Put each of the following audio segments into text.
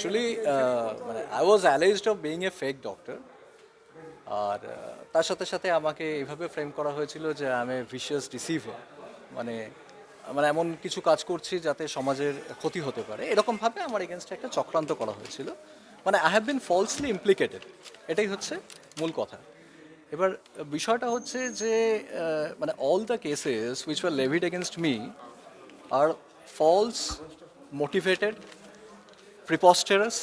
Actually মানে I was alleged of being a fake doctor আর তার সাথে সাথে আমাকে এভাবে ফ্রেম করা হয়েছিল যে আমি ভিশিয়াস ডিসিভার মানে মানে এমন কিছু কাজ করছি যাতে সমাজের ক্ষতি হতে পারে। এরকমভাবে আমার এগেনস্টে একটা চক্রান্ত করা হয়েছিল। মানে I have been falsely implicated এটাই হচ্ছে মূল কথা। এবার, বিষয়টা হচ্ছে যে মানে all the cases which were levied against me are false motivated preposterous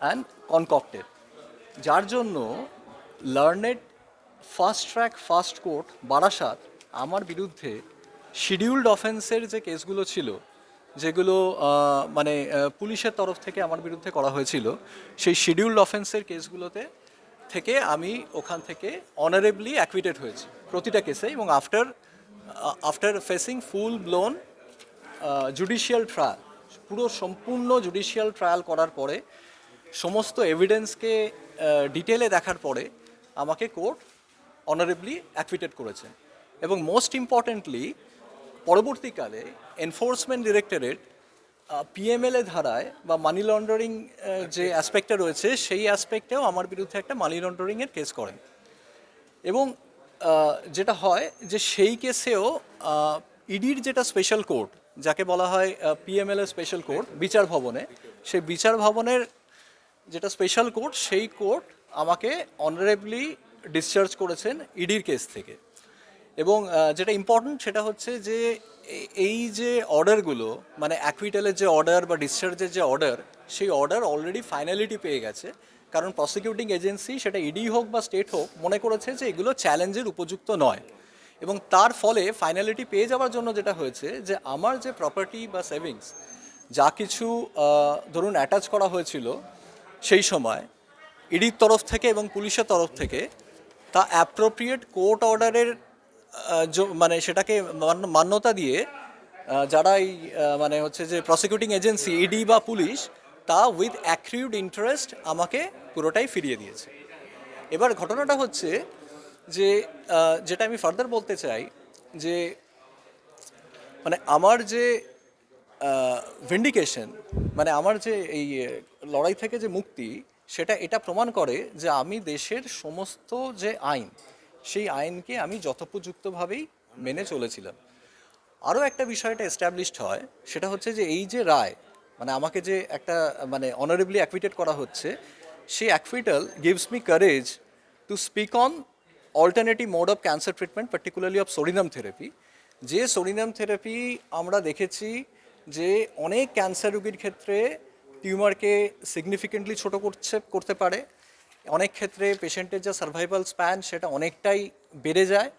and concocted যার জন্য learned fast track fast court Barasat আমার বিরুদ্ধে শিডিউলড অফেন্সের যে কেসগুলো ছিল, যেগুলো মানে পুলিশের তরফ থেকে আমার বিরুদ্ধে করা হয়েছিল, সেই শিডিউলড অফেন্সের কেসগুলোতে থেকে আমি ওখান থেকে অনারেবলি অ্যাকুইটেড হয়েছি প্রতিটা কেসে এবং after after facing full blown judicial trial পুরো সম্পূর্ণ জুডিশিয়াল ট্রায়াল করার পরে, সমস্ত এভিডেন্সকে ডিটেলে দেখার পরে আমাকে কোর্ট অনারেবলি অ্যাকুইটেড করেছেন এবং মোস্ট ইম্পর্টেন্টলি পরবর্তীকালে এনফোর্সমেন্ট ডিরেক্টরেট পিএমএলএ ধারায় বা মানি লন্ডারিং যে অ্যাসপেক্টটা রয়েছে, সেই অ্যাসপেক্টেও আমার বিরুদ্ধে একটা মানি লন্ডারিংয়ের কেস করেন। এবং যেটা হয় যে সেই কেসেও ইডির যেটা স্পেশাল কোর্ট যাকে বলা হয় পিএমএলএ স্পেশাল কোর্ট বিচার ভবনে। সেই বিচার ভবনের যেটা স্পেশাল কোর্ট সেই কোর্ট আমাকে অনারেবলি ডিসচার্জ করেছেন ইডির কেস থেকে। এবং যেটা ইম্পর্ট্যান্ট সেটা হচ্ছে যে এই যে অর্ডারগুলো মানে অ্যাকুইটালের যে অর্ডার বা ডিসচার্জের যে অর্ডার সেই অর্ডার অলরেডি ফাইনালিটি পেয়ে গেছে। কারণ প্রসিকিউটিং এজেন্সি সেটা ইডি হোক বা স্টেট হোক, মনে করেছে যে এগুলো চ্যালেঞ্জের উপযুক্ত নয়। এবং তার ফলে ফাইনালিটি পেয়ে যাওয়ার জন্য যেটা হয়েছে যে আমার যে প্রপার্টি বা সেভিংস যা কিছু ধরুন অ্যাটাচ করা হয়েছিল সেই সময় ইডির তরফ থেকে এবং পুলিশের তরফ থেকে তা অ্যাপ্রোপ্রিয়েট কোর্ট অর্ডারের মানে সেটাকে মান্য- মান্যতা দিয়ে যারা এই মানে হচ্ছে যে প্রসিকিউটিং এজেন্সি ইডি বা পুলিশ, তা উইথ অ্যাক্রিউড ইন্টারেস্ট আমাকে পুরোটাই ফিরিয়ে দিয়েছে। এবার ঘটনাটা হচ্ছে যে যেটা আমি ফার্দার বলতে চাই, যে মানে আমার যে ভিন্ডিকেশন মানে আমার যে এই লড়াই থেকে যে মুক্তি, সেটা এটা প্রমাণ করে যে আমি দেশের সমস্ত যে আইন, সেই আইনকে আমি যথোপযুক্তভাবেই মেনে চলেছিলাম। আরও একটা বিষয়টা এস্টাবলিশড হয়, সেটা হচ্ছে যে এই যে রায় মানে আমাকে যে একটা মানে অনারেবলি অ্যাকুইটেড করা হচ্ছে, সেই acquittal gives me courage to speak on alternative mode of cancer treatment particularly of psorinum therapy যে সোরিনাম থেরাপি আমরা দেখেছি যে অনেক ক্যান্সার রোগীর ক্ষেত্রে টিউমারকে সিগনিফিকেন্টলি ছোট করছে, করতে পারে। অনেক ক্ষেত্রে পেশেন্টের যা সার্ভাইভাল স্প্যান সেটা অনেকটাই বেড়ে যায়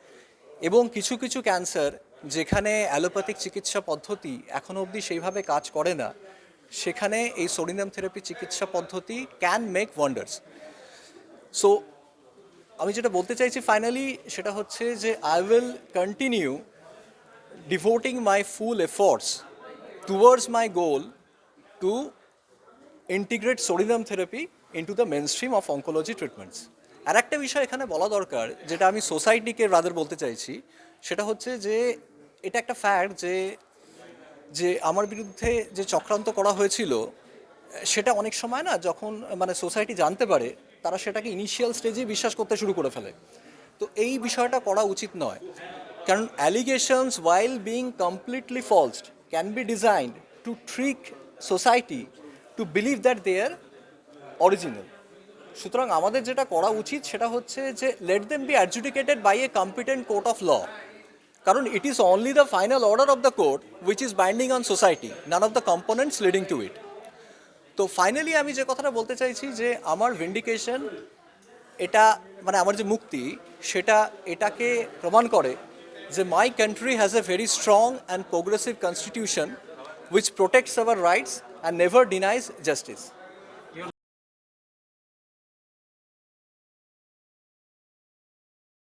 এবং কিছু কিছু ক্যান্সার যেখানে অ্যালোপ্যাথিক চিকিৎসা পদ্ধতি এখনও অবধি সেইভাবে কাজ করে না, সেখানে এই সোরিনাম থেরাপি চিকিৎসা পদ্ধতি ক্যান মেক ওয়ান্ডার্স সো আমি যেটা বলতে চাইছি ফাইনালি সেটা হচ্ছে যে I will continue devoting my full efforts towards my goal to integrate psorinum therapy into the mainstream of oncology treatments আর একটা বিষয় এখানে বলা দরকার, যেটা আমি সোসাইটিকে রাদার বলতে চাইছি, সেটা হচ্ছে যে এটা একটা ফ্যাক্ট যে যে আমার বিরুদ্ধে যে চক্রান্ত করা হয়েছিল, সেটা অনেক সময় না যখন মানে সোসাইটি জানতে পারে তারা সেটাকে ইনিশিয়াল স্টেজে বিশ্বাস করতে শুরু করে ফেলে। তো এই বিষয়টা করা উচিত নয়। কারণ allegations while being completely falsed can be designed to trick society to believe that they are original সুতরাং আমাদের যেটা করা উচিত সেটা হচ্ছে যে let them be adjudicated by a competent court of law কারণ it is only the final order of the court which is binding on society none of the components leading to it তো finally আমি যে কথাটা বলতে চাইছি যে আমার vindication এটা মানে আমার যে মুক্তি, সেটা এটাকে প্রমাণ করে যে my country has a very strong and progressive constitution which protects our rights and never denies justice